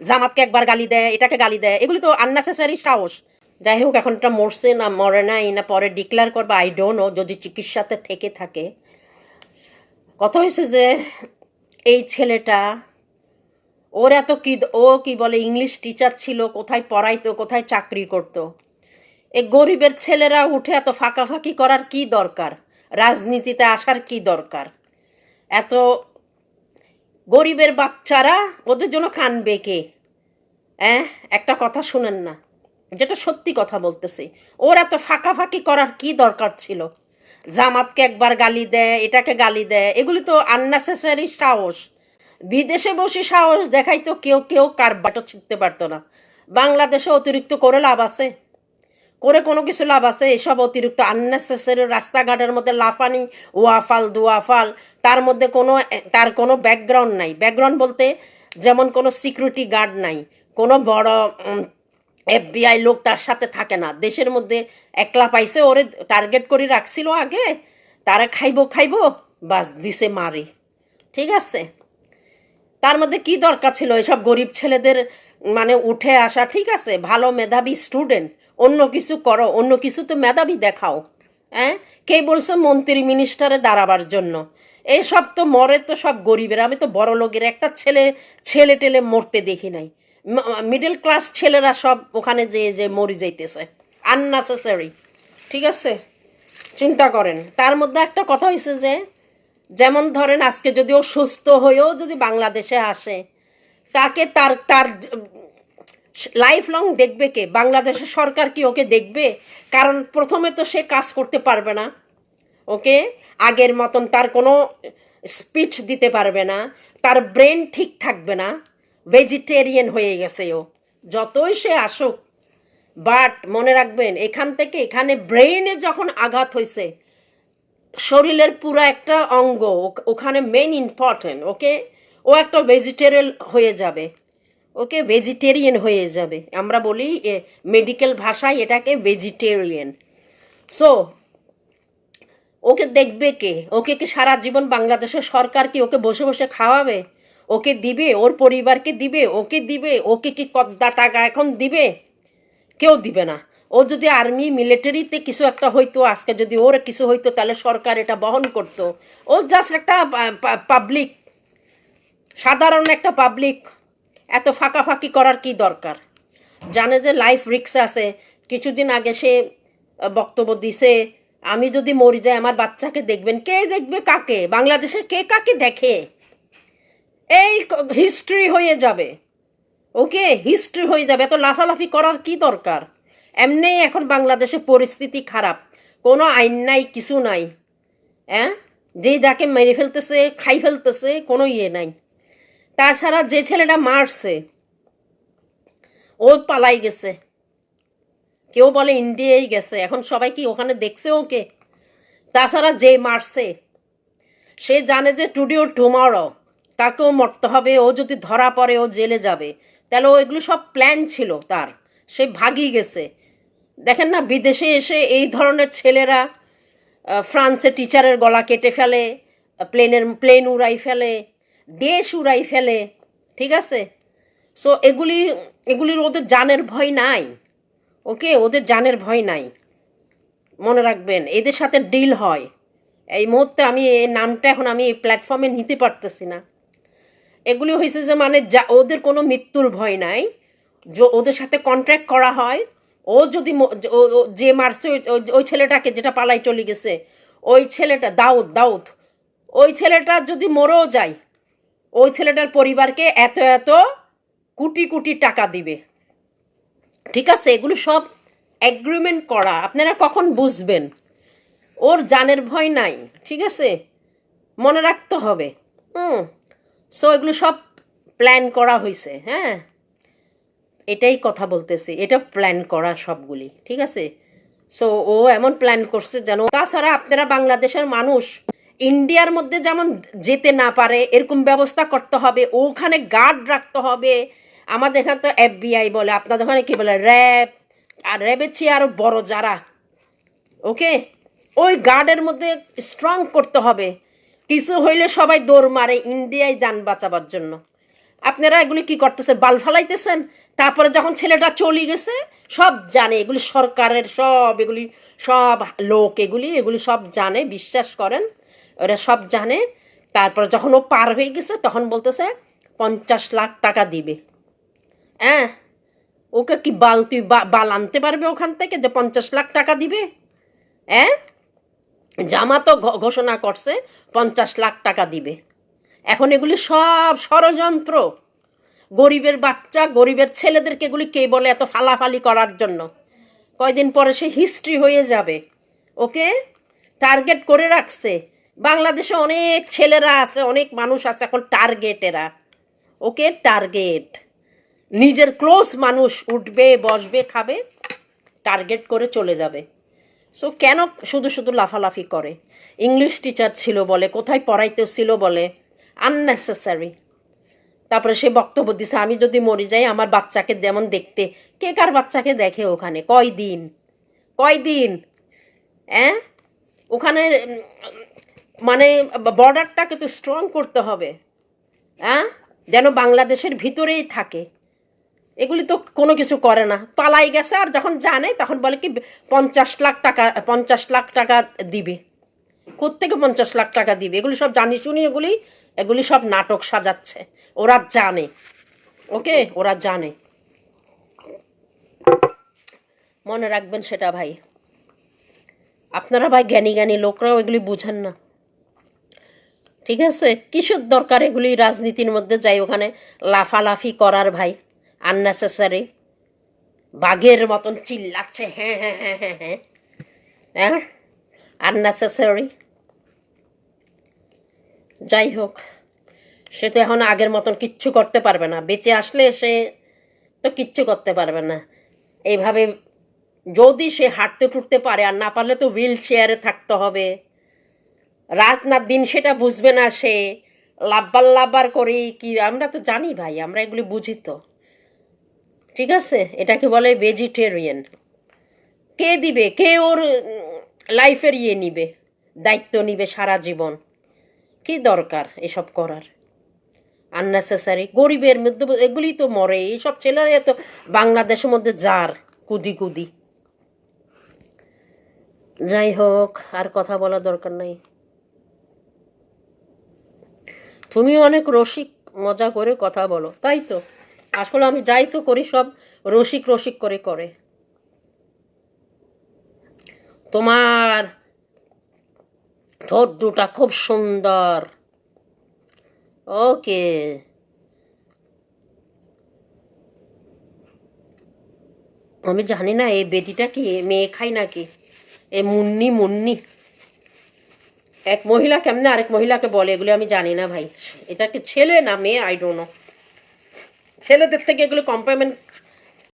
জামাতকে একবার গালি দেয়, এটাকে গালি দেয়, এগুলি তো আননেসেসারি সাহস। যাই হোক, এখন এটা মরছে না, মরে নাই, না পরে ডিক্লেয়ার করবে আই ডোন্ট নো যদি চিকিৎসাতে থেকে থাকে। কথা হয়েছে যে, এই ছেলেটা, ওর এত কি, ও কি বলে ইংলিশ টিচার ছিল, কোথায় পড়াইতো, কোথায় চাকরি করতো। এই গরিবের ছেলেরা উঠে এত ফাঁকাফাঁকি করার কি দরকার? রাজনীতিতে আসার কি দরকার? এত গরিবের বাচ্চারা ওদের জন্য কানবে কে? হ্যাঁ একটা কথা শুনেন না। যেটা সত্যি কথা বলতেছি। ওর এত ফাঁকাফাঁকি করার কি দরকার ছিল? জামাতকে একবার গালি দেয়, এটাকে গালি দেয়, এগুলি তো আননেসেসারি সাহস। বিদেশে বসে সাহস দেখাই তো কেউ কেউ কার বাটো ছিটতে পারতো না। বাংলাদেশে অতিরিক্ত করে লাভ আছে? করে কোনো কিছু লাভ আছে? এসব অতিরিক্ত আননেসেসারি রাস্তাঘাটের মধ্যে লাফানি, ওয়াফাল, দুয়াফাল, তার মধ্যে কোনো, তার কোনো ব্যাকগ্রাউন্ড নাই। ব্যাকগ্রাউন্ড বলতে যেমন কোনো সিকিউরিটি গার্ড নাই, কোনো বড় এফবিআই লোক তার সাথে থাকে না। দেশের মধ্যে একলা পাইছে, ওরে টার্গেট করে রাখছিল আগে, তারা খাইবো খাইবো, বাস দিছে মারি। ঠিক আছে? তার মধ্যে কি দরকার ছিল? এসব গরিব ছেলেদের মানে উঠে আসা, ঠিক আছে, ভালো মেধাবী স্টুডেন্ট অন্য কিছু করো, অন্য কিছু তো মেধাবী দেখাও হ্যাঁ? কে বলছে মন্ত্রী মিনিস্টারে দাঁড়াবার জন্য? এইসব তো মরে তো সব গরিবের। আমি তো বড় লোকের একটা ছেলে ছেলে টেলে মরতে দেখি নাই। মিডল ক্লাস ছেলেরা সব ওখানে যে যে মরি যাইতেছে। আননেসেসারি ঠিক আছে? চিন্তা করেন। তার মধ্যে একটা কথা হয়েছে যে, যেমন ধরেন আজকে যদি ও সুস্থ হয়েও যদি বাংলাদেশে আসে তাকে তার তার লাইফ লং দেখবে কে? বাংলাদেশের সরকার কি ওকে দেখবে? কারণ প্রথমে তো সে কাজ করতে পারবে না, ওকে? আগের মতন তার কোনো স্পিচ দিতে পারবে না, তার ব্রেন ঠিক থাকবে না ভেজিটেরিয়ান হয়ে গেছে ও। যতই সে আসুক বাট মনে রাখবেন, এখান থেকে এখানে ব্রেইনে যখন আঘাত হয়েছে শরীরের পুরো একটা অঙ্গ ওখানে মেন ইম্পর্টেন্ট ওকে? ও একটা ভেজিটেরিয়ান হয়ে যাবে। ওকে ভেজিটেরিয়ান হয়ে যাবে। আমরা বলি মেডিকেল ভাষায় এটাকে ভেজিটেরিয়ান সো ওকে দেখবে কে? ওকে কি সারা জীবন বাংলাদেশের সরকার কি ওকে বসে বসে খাওয়াবে? ওকে দিবে? ওর পরিবারকে দিবে? ওকে দিবে? ওকে কি কদ্দা টাকা এখন দিবে? কেউ দিবে না। ও যদি আর্মি মিলিটারিতে কিছু একটা হইতো, আজকে যদি ওর কিছু হইতো, তাহলে সরকার এটা বহন করতো। ও জাস্ট একটা পাবলিক সাধারণ একটা পাবলিক এত ফাঁকাফাঁকি করার কি দরকার? জানে যে লাইফ রিক্স আছে, কিছুদিন আগে সে বক্তব্য দিছে, আমি যদি মরি যাই, আমার বাচ্চাকে দেখবেন। কে দেখবে কাকে? বাংলাদেশে কে কাকে দেখে? এই হিস্ট্রি হয়ে যাবে। ওকে হিস্ট্রি হয়ে যাবে। এত লাফালাফি করার কি দরকার? এমনি এখন বাংলাদেশে পরিস্থিতি খারাপ। কোনো আইন নাই, কিছু নাই। হ্যাঁ যে যাকে মেরে ফেলতেছে, খাই ফেলতেছে, কোনো ইয়ে নাই। তাছাড়া যে ছেলেটা মারছে, ও পালাই গেছে। কেউ বলে ইন্ডিয়াই গেছে। এখন সবাই কি ওখানে দেখছে ওকে? তাছাড়া যে মারছে, সে জানে যে টুডিও টুমরো, তাকেও মরতে হবে, ও যদি ধরা পড়ে ও জেলে যাবে। তাহলে ও এগুলো সব প্ল্যান ছিল তার। সে ভাগি গেছে। দেখেন না, বিদেশে এসে এই ধরনের ছেলেরা ফ্রান্সে টিচারের গলা কেটে ফেলে, প্লেনের, প্লেন উড়াই ফেলে দেশ উড়াই ফেলে, ঠিক আছে? সো এগুলি, এগুলির ওদের জানের ভয় নাই ওকে ওদের জানের ভয় নাই। মনে রাখবেন, এদের সাথে ডিল হয়। এই মুহূর্তে আমি এই নামটা এখন আমি এই প্ল্যাটফর্মে নিতে পারতেছি না। এগুলি হয়েছে যে মানে যা, ওদের কোনো মৃত্যুর ভয় নাই। ওদের সাথে কন্ট্রাক্ট করা হয়। ও যদি যে মারছে ওই ছেলেটাকে যেটা পালাই চলে গেছে, ওই ছেলেটা, দাউদ দাউদ, ওই ছেলেটা যদি মরেও যায় ওই ছেলেটার পরিবারকে এত এত কোটি কোটি টাকা দিবে। ঠিক আছে? এগুলো সব অ্যাগ্রিমেন্ট করা। আপনারা কখন বুঝবেন? ওর জানের ভয় নাই, ঠিক আছে? মনে রাখতে হবে। হুম। সো এগুলো সব প্ল্যান করা হয়েছে হ্যাঁ? এটাই কথা বলতেছি। এটা প্ল্যান করা সবগুলি, ঠিক আছে? সো ও এমন প্ল্যান করছে যেন তাছাড়া আপনারা বাংলাদেশের মানুষ ইন্ডিয়ার মধ্যে যেমন যেতে না পারে, এরকম ব্যবস্থা করতে হবে, ওখানে গার্ড রাখতে হবে। আমাদের এখানে তো এফবিআই বলে, আপনাদের ওখানে কী বলে? র্যাব। আর র্যাবের চেয়ে আরও বড় যারা ওকে ওই গার্ডের মধ্যে স্ট্রং করতে হবে। কিছু হইলে সবাই দৌড় মারে ইন্ডিয়ায় যান বাঁচাবার জন্য। আপনারা এগুলি কি করতেছেন? বাল ফালাইতেছেন? তারপরে যখন ছেলেটা চলে গেছে, সব জানে, এগুলি সরকারের সব, এগুলি সব লোক, এগুলি এগুলি সব জানে, বিশ্বাস করেন। ওরা সব জানে। তারপর যখন ও পার হয়ে গেছে, তখন বলতেছে, পঞ্চাশ লাখ টাকা দিবে। হ্যাঁ ওকে কি বাল, তুই বাল আনতে পারবে ওখান থেকে যে পঞ্চাশ লাখ টাকা দিবে? হ্যাঁ জামা তো ঘোষণা করছে, পঞ্চাশ লাখ টাকা দিবে। এখন এগুলি সব ষড়যন্ত্র। গরিবের বাচ্চা, গরিবের ছেলেদেরকে এগুলি কে বলে এত ফালাফালি করার জন্য? কয়দিন পরে সে হিস্ট্রি হয়ে যাবে। ওকে টার্গেট করে রাখছে। বাংলাদেশে অনেক ছেলেরা আছে, অনেক মানুষ আছে এখন টার্গেটেরা। ওকে? টার্গেট। নিজের ক্লোজ মানুষ উঠবে, বসবে, খাবে, টার্গেট করে চলে যাবে। সো কেন শুধু শুধু লাফালাফি করে? ইংলিশ টিচার ছিল বলে, কোথায় পড়াইতে ছিল বলে আননেসেসারি তারপরে সে বক্তব্য দিছে, আমি যদি মরে যাই, আমার বাচ্চাকে যেমন দেখতে, কে কার বাচ্চাকে দেখে ওখানে? কয় দিন কয় দিন হ্যাঁ ওখানে মানে বর্ডারটাকে তো স্ট্রং করতে হবে হ্যাঁ যেন বাংলাদেশের ভিতরেই থাকে। এগুলি তো কোনো কিছু করে না। পালাই গেছে আর যখন জানে, তখন বলে কি, পঞ্চাশ লাখ টাকা, পঞ্চাশ লাখ টাকা দিবে। কোত্থেকে পঞ্চাশ লাখ টাকা দিবে? এগুলি সব জানি শুনি, এগুলি এগুলি সব নাটক সাজাচ্ছে। ওরা জানে, ওকে? ওরা জানে। মনে রাখবেন সেটা ভাই। আপনারা ভাই জ্ঞানী জ্ঞানী লোকরাও এগুলি বুঝেন না। ঠিক আছে? কিসের দরকার এগুলি রাজনীতির মধ্যে? যাই, ওখানে লাফালাফি করার ভাই আননেসেসারি বাঘের মতন চিল্লাচ্ছে হ্যাঁ হ্যাঁ হ্যাঁ হ্যাঁ হ্যাঁ। হ্যাঁ? আননেসেসারি যাই হোক, সে তো এখন আগের মতন কিচ্ছু করতে পারবে না। বেঁচে আসলে সে তো কিচ্ছু করতে পারবে না। এইভাবে যদি সে হাঁটতে টুটতে পারে, আর না পারলে তো হুইল চেয়ারে থাকতে হবে। রাত না দিন সেটা বুঝবে না সে। লাভবার লাব্বার করে কি, আমরা তো জানি ভাই, আমরা এগুলি বুঝি তো। ঠিক আছে? এটাকে বলে ভেজিটেরিয়ান কে দিবে? কে ওর লাইফের ইয়ে নিবে? দায়িত্ব নিবে সারা জীবন। কি দরকার এসব করার? আননেসেসারি গরিবের মধ্যে এগুলি তো মরে। এইসব ছেলেরা তো বাংলাদেশের মধ্যে যার, কুদি কুদি। যাই হোক, আর কথা বলা দরকার নাই। তুমি অনেক রসিক, মজা করে কথা বলো, তাই তো? আসলে আমি যাই তো করি সব রসিক রসিক করে করে। তোমার ঠোঁট দুটা খুব সুন্দর। ওকে। আমি জানি না, এই বেটিটা কি, মেয়ে খাই নাকি? এ মুন্নি মুন্নি। এক মহিলা কেমনে আরেক মহিলাকে বলে, এগুলো আমি জানি না ভাই। এটা কি ছেলে না মেয়ে? আই ডোনো ছেলেদের থেকে এগুলো কমপ্লিমেন্ট